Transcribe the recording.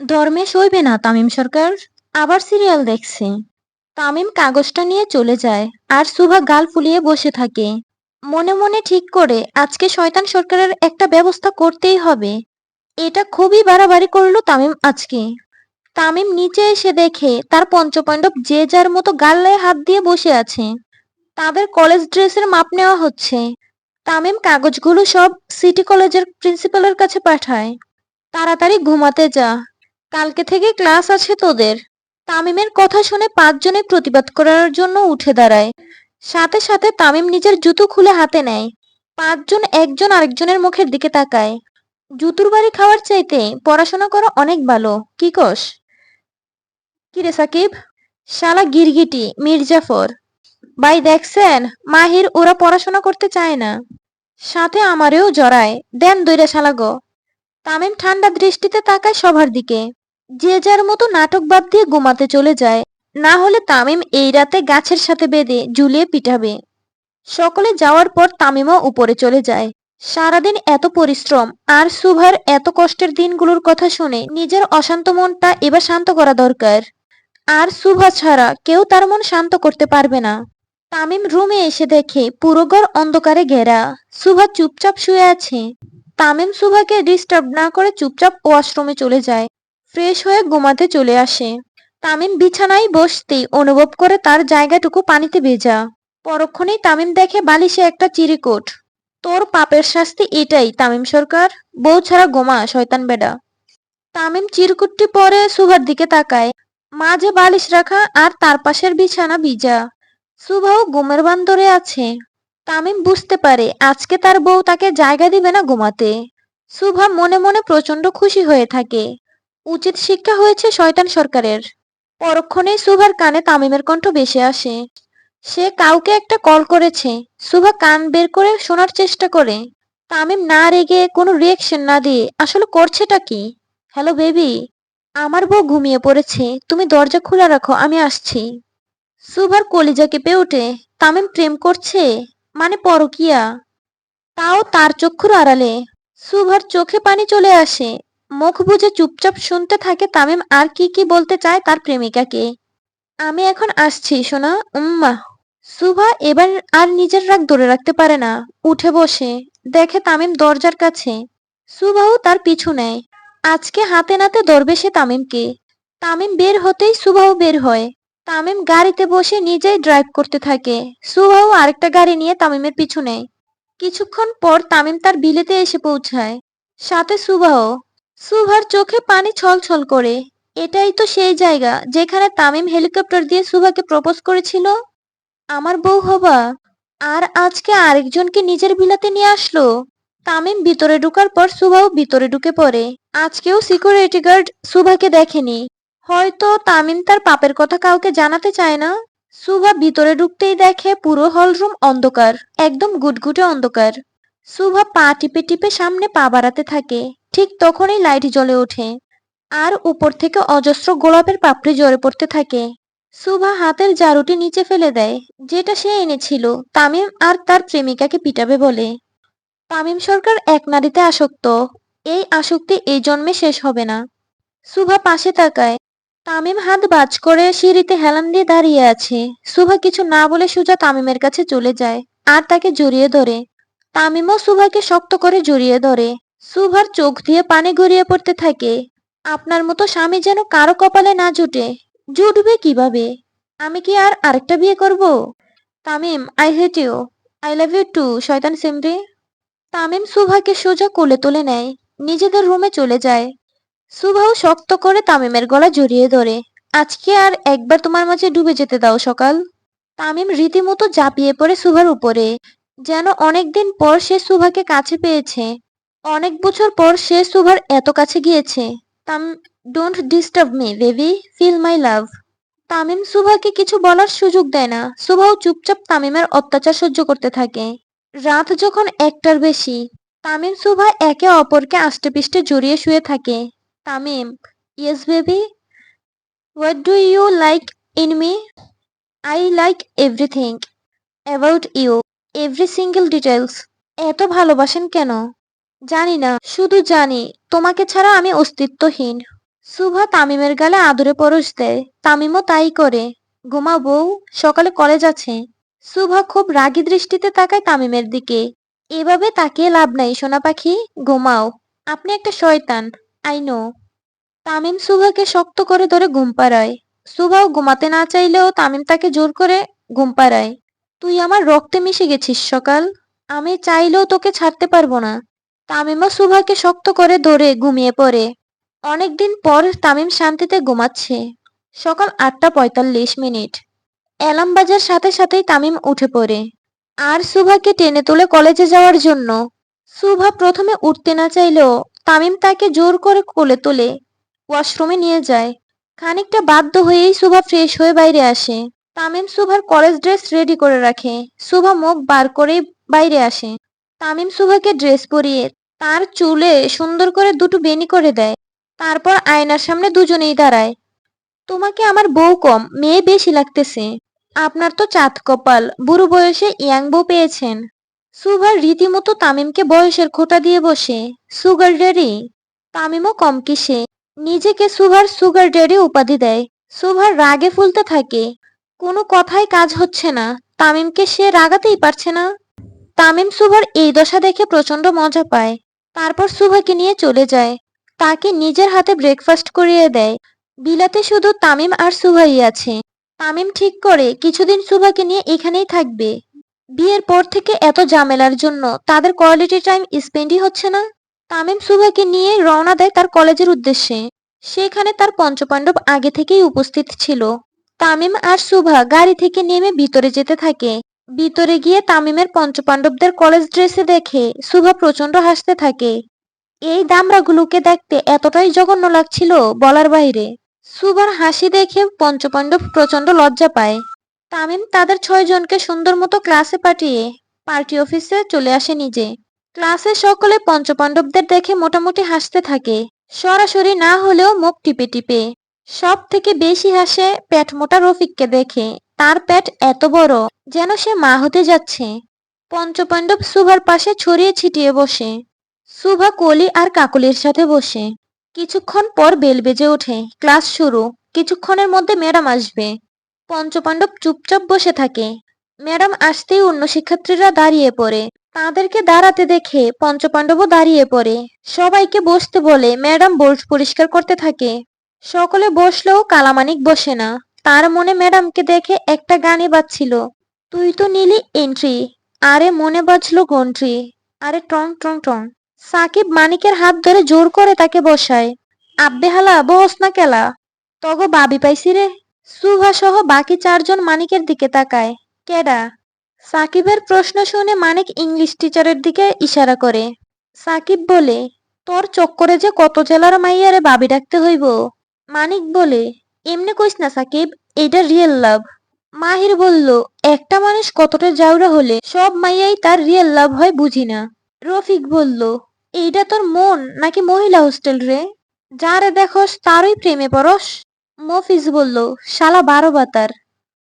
ধর্মে সইবে না তামিম সরকার? আবার সিরিয়াল দেখছে। তামিম কাগজটা নিয়ে চলে যায় আর সুভা গাল ফুলিয়ে বসে থাকে। মনে মনে ঠিক করে আজকে শয়তান সরকারের একটা ব্যবস্থা করতেই হবে। এটা খুবই বাড়াবাড়ি করল তামিম আজকে। তামিম নিচে এসে দেখে তার পঞ্চপাণ্ডব যে যার মতো গাল্লায় হাত দিয়ে বসে আছে। তাদের কলেজ ড্রেসের মাপ নেওয়া হচ্ছে। তামিম কাগজগুলো সব সিটি কলেজের প্রিন্সিপালের কাছে পাঠায়। তাড়াতাড়ি ঘুমাতে যা। কালকে থেকে ক্লাস আছে তোদের। তামিমের কথা শুনে পাঁচজনে প্রতিবাদ করার জন্য উঠে দাঁড়ায়। সাথে সাথে তামিম নিজের জুতো খুলে হাতে নেয়। পাঁচজন একজন আরেকজনের মুখের দিকে তাকায়। জুতুর বাড়ি খাওয়ার চাইতে পড়াশোনা করা অনেক ভালো। কি কস? কিরে সাকিব? শালা গিরগিটি, মির্জাফর। ভাই দেখছেন? মাহির ওরা পড়াশোনা করতে চায় না। সাথে আমারেও জড়ায়। দেন দইরা শালা গো। তামিম ঠান্ডা দৃষ্টিতে তাকায় সবার দিকে। যে যার মতো নাটক বাদ দিয়ে ঘুমাতে চলে যায়, না হলে তামিম এই রাতে গাছের সাথে বেঁধে ঝুলিয়ে পিটাবে। সকলে যাওয়ার পর তামিমও উপরে চলে যায়। সারাদিন এত পরিশ্রম আর সুভার এত কষ্টের দিনগুলোর কথা শুনে নিজের অশান্ত মনটা এবার শান্ত করা দরকার। আর সুভা ছাড়া কেউ তার মন শান্ত করতে পারবে না। তামিম রুমে এসে দেখে পুরো ঘর অন্ধকারে ঘেরা। সুভা চুপচাপ শুয়ে আছে। তামিম সুভাকে ডিস্টার্ব না করে চুপচাপ ওয়াশরুমে চলে যায়। ফ্রেশ হয়ে ঘুমাতে চলে আসে। তামিম বিছানায় বসতেই অনুভব করে তার জায়গাটুকু পানিতে ভেজা। পরক্ষণেই তামিম দেখে বালিশে একটা চিরিকোট। তোর পাপের শাস্তি এটাই, তামিম সরকার। বউ ছাড়া গোমা শয়তান বেডা। তামিম চিরকুটটি পরে সুভার দিকে তাকায়। মাঝে বালিশ রাখা আর তার পাশের বিছানা ভিজা। সুভাও ঘুমের বান্দরে আছে। তামিম বুঝতে পারে আজকে তার বউ তাকে জায়গা দিবে না ঘুমাতে। সুভা মনে মনে প্রচণ্ড খুশি হয়ে থাকে। উচিত শিক্ষা হয়েছে শয়তান সরকারের। পরক্ষণেই সুভার কানে তামিমের কণ্ঠ ভেসে আসে। সে কাউকে একটা কল করেছে। সুভা কান বের করে শোনার চেষ্টা করে। তামিম না রেগে কোনো রিয়েকশন না দিয়ে, আসলে করছেটা কি? হ্যালো বেবি আমার বউ ঘুমিয়ে পড়েছে। তুমি দরজা খোলা রাখো, আমি আসছি। সুভার কলিজা কেঁপে ওঠে। তামিম প্রেম করছে? মানে পরকিয়া? তাও তার চক্ষুর আড়ালে। সুভার চোখে পানি চলে আসে। মুখ বুজে চুপচাপ শুনতে থাকে তামিম আর কি কি বলতে চায় তার প্রেমিকাকে। আমি এখন আসছি, সোনা। উম্মা। সুভা এবার আর নিজের রাগ ধরে রাখতে পারে না। উঠে বসে। দেখে তামিম দরজার কাছে। সুভাও তার পিছু নেয়। আজকে হাতে নাতে ধরবে সে তামিমকে। তামিম বের হতেই সুভাও বের হয়। তামিম গাড়িতে বসে নিজেই ড্রাইভ করতে থাকে। সুভাও আরেকটা গাড়ি নিয়ে তামিমের পিছু নেয়। কিছুক্ষণ পর তামিম তার বিলেতে এসে পৌঁছায়। সাথে সুভাও সুভার চোখে পানি ছলছল করে। এটাই তো সেই জায়গা যেখানে তামিম হেলিকপ্টার দিয়ে সুভাকে প্রপোজ করেছিল। আমার বউ হবা, আর আজকে আরেকজনকে নিজের বিলাতে নিয়ে আসলো। তামিম ভিতরে ঢুকার পর সুভাও ভিতরে ঢুকে পড়ে। আজকেও সিকিউরিটি গার্ড সুভাকে দেখেনি। হয়তো তামিম তার পাপের কথা কাউকে জানাতে চায় না। সুভা ভিতরে ঢুকতেই দেখে পুরো হলরুম অন্ধকার, একদম গুটগুটে অন্ধকার। সুভা পা টিপে টিপে সামনে পা বাড়াতে থাকে। ঠিক তখনই লাইট জ্বলে ওঠে। আর উপর থেকে অজস্র গোলাপের পাপড়ি জ্বরে পড়তে থাকে। সুভা হাতের জারুটি নিচে ফেলে দেয়, যেটা সে এনেছিল, তামিম আর তার প্রেমিকাকে পিটাবে বলে। তামিম সরকার এক নারীতে আসক্ত, এই আসক্তি এই জন্মে শেষ হবে না। সুভা পাশে তাকায়, তামিম হাত বাজ করে সিঁড়িতে হেলান দিয়ে দাঁড়িয়ে আছে। সুভা কিছু না বলে সুজা তামিমের কাছে চলে যায়, আর তাকে জড়িয়ে ধরে। তামিমও সুভাকে শক্ত করে জড়িয়ে ধরে। সুভার চোখ দিয়ে পানি গড়িয়ে পড়তে থাকে। আপনার মতো স্বামী যেন কারও কপালে না জুটে। জুটবে কীভাবে? আমি কি আর আরেকটা বিয়ে করব? Tamim I hate you I love you too শয়তান সিমরি। তামিম সুভাকে সোজা কোলে তুলে নেয়। নিজেদের রুমে চলে যায়। সুভাও শক্ত করে তামিমের গলা জড়িয়ে ধরে। আজকে আর একবার তোমার মাঝে ডুবে যেতে দাও সকাল। তামিম রীতিমতো ঝাঁপিয়ে পড়ে সুভার উপরে। যেন অনেকদিন পর সে সুভাকে কাছে পেয়েছে। অনেক বছর পর সে সুভার এত কাছে গিয়েছে। তাম don't disturb me baby feel my love Tamim সুভাকে কিছু বলার সুযোগ দেয় না। সুভাও চুপচাপ তামিমের অত্যাচার সহ্য করতে থাকে। রাত যখন একটার বেশি, তামিম সুভা একে অপরকে আষ্টেপৃষ্টে জড়িয়ে শুয়ে থাকে। Tamim yes baby what do you like in me I like everything about you every single details এত ভালোবাসেন কেন? জানি না, শুধু জানি, তোমাকে ছাড়া আমি অস্তিত্বহীন। সুভা তামিমের গালে আদরে পরশ দেয়। তামিমও তাই করে। ঘুমা বউ, সকালে কলেজ আছে। সুভা খুব রাগী দৃষ্টিতে তাকায় তামিমের দিকে। এভাবে তাকিয়ে লাভ নাই, সোনা পাখি, ঘুমাও। আপনি একটা শয়তান, আই নো। তামিম সুভাকে শক্ত করে ধরে ঘুম পাড়ায়। সুভাও ঘুমাতে না চাইলেও তামিম তাকে জোর করে ঘুম পাড়ায়। তুই আমার রক্তে মিশে গেছিস সকাল। আমি চাইলেও তোকে ছাড়তে পারব না। তামিমও সুভাকে শক্ত করে ধরে ঘুমিয়ে পড়ে। অনেকদিন পর তামিম শান্তিতে ঘুমাচ্ছে। সকাল আটটা পঁয়তাল্লিশ মিনিট। অ্যালার্ম বাজার সাথে সাথেই তামিম উঠে পড়ে। আর সুভাকে টেনে তুলে কলেজে যাওয়ার জন্য। সুভা প্রথমে উঠতে না চাইলেও তামিম তাকে জোর করে কোলে তোলে ওয়াশরুমে নিয়ে যায়। খানিকটা বাধ্য হয়েই সুভা ফ্রেশ হয়ে বাইরে আসে। তামিম সুভার কলেজ ড্রেস রেডি করে রাখে। সুভা মুখ বার করেই বাইরে আসে। তামিম সুভাকে ড্রেস পরিয়ে তার চুলে সুন্দর করে দুটো বেনি করে দেয়। তারপর আয়নার সামনে দুজনেই দাঁড়ায়। তোমাকে আমার বউ কম, মেয়ে বেশি লাগতেছে। আপনার তো চাঁদ কপাল, বুড়ো বয়সে ইয়াং বউ পেয়েছেন। সুভার রীতিমতো তামিমকে বয়সের খোটা দিয়ে বসে। Sugar daddy? তামিমও কম কিসে? নিজেকে সুভার সুগার ড্যাডি উপাধি দেয়। সুভার রাগে ফুলতে থাকে। কোনো কথাই কাজ হচ্ছে না। তামিমকে সে রাগাতেই পারছে না। তামিম সুভার এই দশা দেখে প্রচণ্ড মজা পায়। তারপর সুভাকে নিয়ে চলে যায়। তাকে নিজের হাতে ব্রেকফাস্ট করিয়ে দেয়। বিলাতে শুধু তামিম আর সুভাই আছে। তামিম ঠিক করে কিছুদিন সুভাকে নিয়ে এখানেই থাকবে। বিয়ের পর থেকে এত ঝামেলার জন্য তাদের কোয়ালিটি টাইম স্পেন্ডই হচ্ছে না। তামিম সুভাকে নিয়ে রওনা দেয় তার কলেজের উদ্দেশ্যে। সেখানে তার পঞ্চপাণ্ডব আগে থেকেই উপস্থিত ছিল। তামিম আর সুভা গাড়ি থেকে নেমে ভিতরে যেতে থাকে। ভিতরে গিয়ে তামিমের পঞ্চপাণ্ডবদের কলেজ ড্রেসে দেখে সুভা প্রচণ্ড হাসতে থাকে। এই দামড়াগুলোকে দেখতে এতটাই জঘন্য লাগছিল বলার বাইরে। সুভার হাসি দেখে পঞ্চপাণ্ডব প্রচণ্ড লজ্জা পায়। তামিম তাদের ছয় জনকে সুন্দর মতো ক্লাসে পাঠিয়ে পার্টি অফিসে চলে আসে নিজে। ক্লাসে সকলে পঞ্চপাণ্ডবদের দেখে মোটামুটি হাসতে থাকে। সরাসরি না হলেও মুখ টিপে টিপে। সব থেকে বেশি হাসে পেট মোটা রফিককে দেখে। তার পেট এত বড় যেন সে মা হতে যাচ্ছে। পঞ্চপাণ্ডব সুভার পাশে ছড়িয়ে ছিটিয়ে বসে। সুভা কলি আর কাকলির সাথে বসে। কিছুক্ষণ পর বেল বেজে ওঠে। ক্লাস শুরু। কিছুক্ষণের মধ্যে ম্যাডাম আসবে। পঞ্চপাণ্ডব চুপচাপ বসে থাকে। ম্যাডাম আসতেই অন্য শিক্ষার্থীরা দাঁড়িয়ে পড়ে। তাদেরকে দাঁড়াতে দেখে পঞ্চপাণ্ডবও দাঁড়িয়ে পড়ে। সবাইকে বসতে বলে ম্যাডাম বোর্ড পরিষ্কার করতে থাকে। সকলে বসলেও কালামানিক বসে না। তার মনে ম্যাডামকে দেখে একটা গানই বাজছিল। তুই তো নিলি এন্ট্রি আরে মনে বাজলো গন্ট্রি আরে টং টং টং। সাকিব মানিকের হাত ধরে জোর করে তাকে বসায়। আব্বে হালা, বস না কেলা। তগো বাবি পাইছি রে। সুভা সহ বাকি চারজন মানিকের দিকে তাকায়। কেডা? সাকিবের প্রশ্ন শুনে মানিক ইংলিশ টিচারের দিকে ইশারা করে। সাকিব বলে, তোর চক্করে যে কত জেলার মাইয়ারে বাবি ডাকতে হইব? মানিক বলে এমনি কইস না সাকিব, এটা রিয়েল লাভ মাহির বলল, একটা মানুষ কতটা জাউরা হলে সব মাইয়াই তার রিয়েল লাভ হয় বুঝি না। রফিক বলল, এইটা তোর মন নাকি মহিলা হোস্টেল রে? যারে দেখোস তারই প্রেমে পরস মফিজ বলল, শালা বারো বাতার।